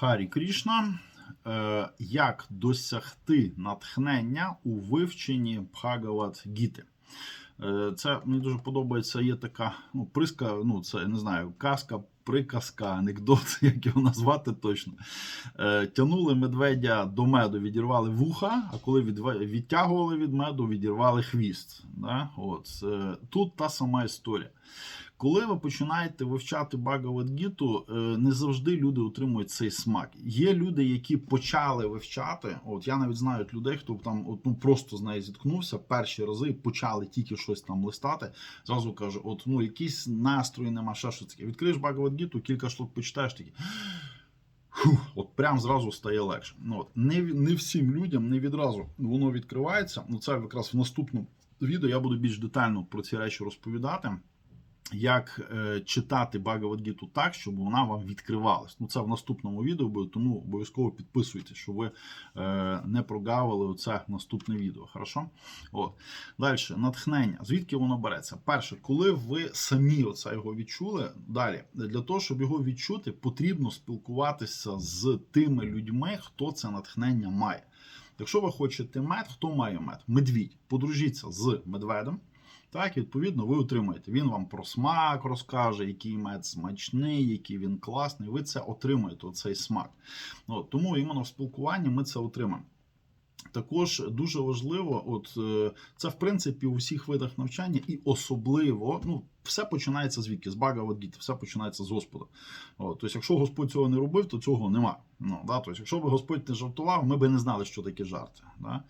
Харі Крішна. Е, Як досягти натхнення у вивченні Бхагават Гіти? Е, Це мені дуже подобається. Є така ну, приска, ну це я не знаю, казка, приказка, анекдот, як його назвати точно. Е, Тянули медведя до меду, відірвали вуха, а коли відтягували від меду, відірвали хвіст. Да? От, тут та сама історія. Коли ви починаєте вивчати Багавадгіту, е, не завжди люди отримують цей смак. Є люди, які почали вивчати. От я навіть знаю людей, хто там от, ну, просто з нею зіткнувся перші рази, почали тільки щось там листати. Зразу каже: от ну якийсь настрій нема, ще щось таке. Відкриєш Багавадгіту, кілька штук почитаєш такі. Фух, от прям зразу стає легше. Ну, от, не, не всім людям не відразу воно відкривається. Ну, це якраз в наступному відео я буду більш детально про ці речі розповідати. Як е, читати Багавадгіту так, щоб вона вам відкривалась. Ну, це в наступному відео буде, тому обов'язково підписуйтесь, щоб ви е, не прогавили оце наступне відео. Хорошо? От. Далі, натхнення. Звідки воно береться? Перше, коли ви самі оце його відчули, далі, для того, щоб його відчути, потрібно спілкуватися з тими людьми, хто це натхнення має. Якщо ви хочете мед, хто має мед? Медвідь. Подружіться з медведем. Так, відповідно, ви отримаєте. Він вам про смак розкаже, який мед смачний, який він класний. Ви це отримаєте, оцей смак. От, тому іменно в спілкуванні ми це отримаємо. Також дуже важливо, от е, це в принципі у всіх видах навчання, і особливо, ну, все починається звідки? З Багавадгіти, все починається з Господа. От, тобто, якщо Господь цього не робив, то цього нема. Ну, да? тобто, якщо б Господь не жартував, ми б не знали, що таке жарти. Да?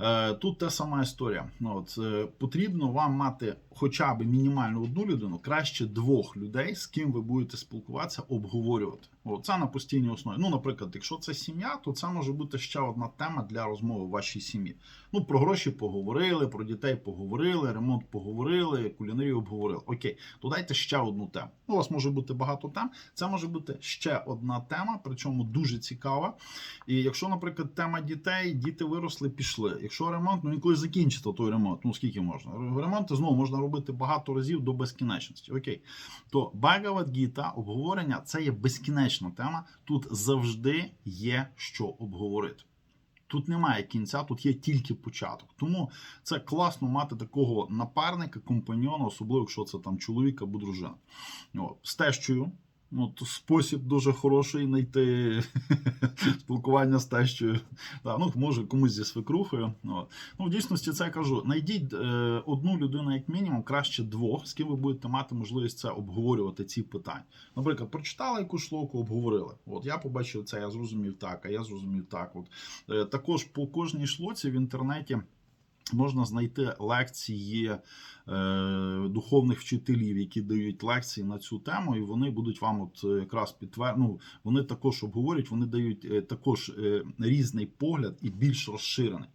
Е, Тут та сама історія. Ну, От, е, потрібно вам мати хоча б мінімально одну людину, краще двох людей, з ким ви будете спілкуватися, обговорювати. От, це на постійній основі. Ну, наприклад, якщо це сім'я, то це може бути ще одна тема для розмови в вашій сім'ї. Ну, про гроші поговорили, про дітей поговорили, ремонт поговорили, кулінарію обговорили. Окей, то дайте ще одну тему. Ну, у вас може бути багато тем. Це може бути ще одна тема, причому дуже цікава. І якщо, наприклад, тема дітей, діти виросли, пішли. Якщо ремонт, ну він колись закінчиться той ремонт. Ну скільки можна? Ремонти знову можна робити багато разів до безкінечності. Окей, то Багават-гіта, обговорення це є безкінечна тема. Тут завжди є що обговорити. Тут немає кінця, тут є тільки початок. Тому це класно мати такого напарника, компаньйона, особливо якщо це там чоловік або дружина. От, з тещою. Ну, то спосіб дуже хороший знайти спілкування з тещою. Так, ну, може комусь зі свекрухою. От. Ну, в дійсності це я кажу: знайдіть е, одну людину, як мінімум, краще двох, з ким ви будете мати можливість це обговорювати ці питання. Наприклад, прочитали якусь шлоку, обговорили. От я побачив це, я зрозумів так, а я зрозумів так. От. Е, також по кожній шлоці в інтернеті. Можна знайти лекції е, духовних вчителів, які дають лекції на цю тему, і вони будуть вам от е, якраз підтвер... ну, Вони також обговорюють, вони дають е, також різний погляд і більш розширений.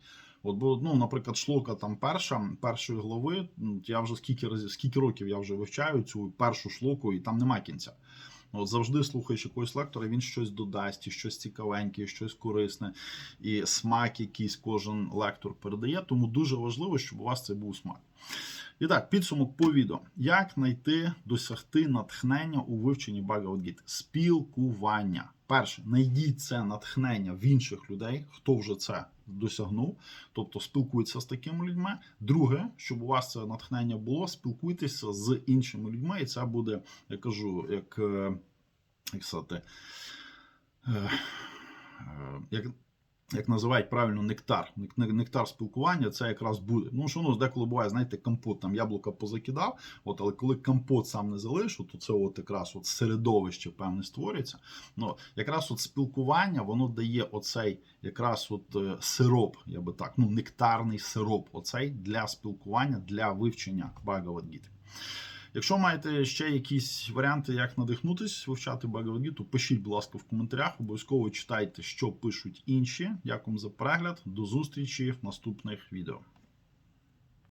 От, бо, ну, наприклад, шлока там перша, першої глави. ну, Я вже скільки разів, скільки років я вже вивчаю цю першу шлоку, і там нема кінця. От завжди слухаєш якогось лектора, він щось додасть, і щось цікавеньке, і щось корисне, і смак якийсь кожен лектор передає. Тому дуже важливо, щоб у вас це був смак. І так, підсумок по відео. Як знайти, досягти натхнення у вивченні Багавадгіти? Спілкування. Перше, знайдіть це натхнення в інших людей, хто вже це досягнув, тобто спілкуйтеся з такими людьми. Друге, щоб у вас це натхнення було, спілкуйтеся з іншими людьми, і це буде, я кажу, як, е, як сказати, е, е, як, як називають правильно нектар. Нек- нек- Нектар спілкування це якраз буде. Ну, що ну, деколи буває, знаєте, компот там яблука позакидав, от, але коли компот сам не залишив, то це от якраз от середовище певне створюється. Ну, якраз от спілкування воно дає оцей якраз от е, сироп, я би так, ну, нектарний сироп, оцей для спілкування, для вивчення Багавадгіти. Якщо маєте ще якісь варіанти, як надихнутись, вивчати Багавадгіту, пишіть, будь ласка, в коментарях. Обов'язково читайте, що пишуть інші. Дякую за перегляд. До зустрічі в наступних відео.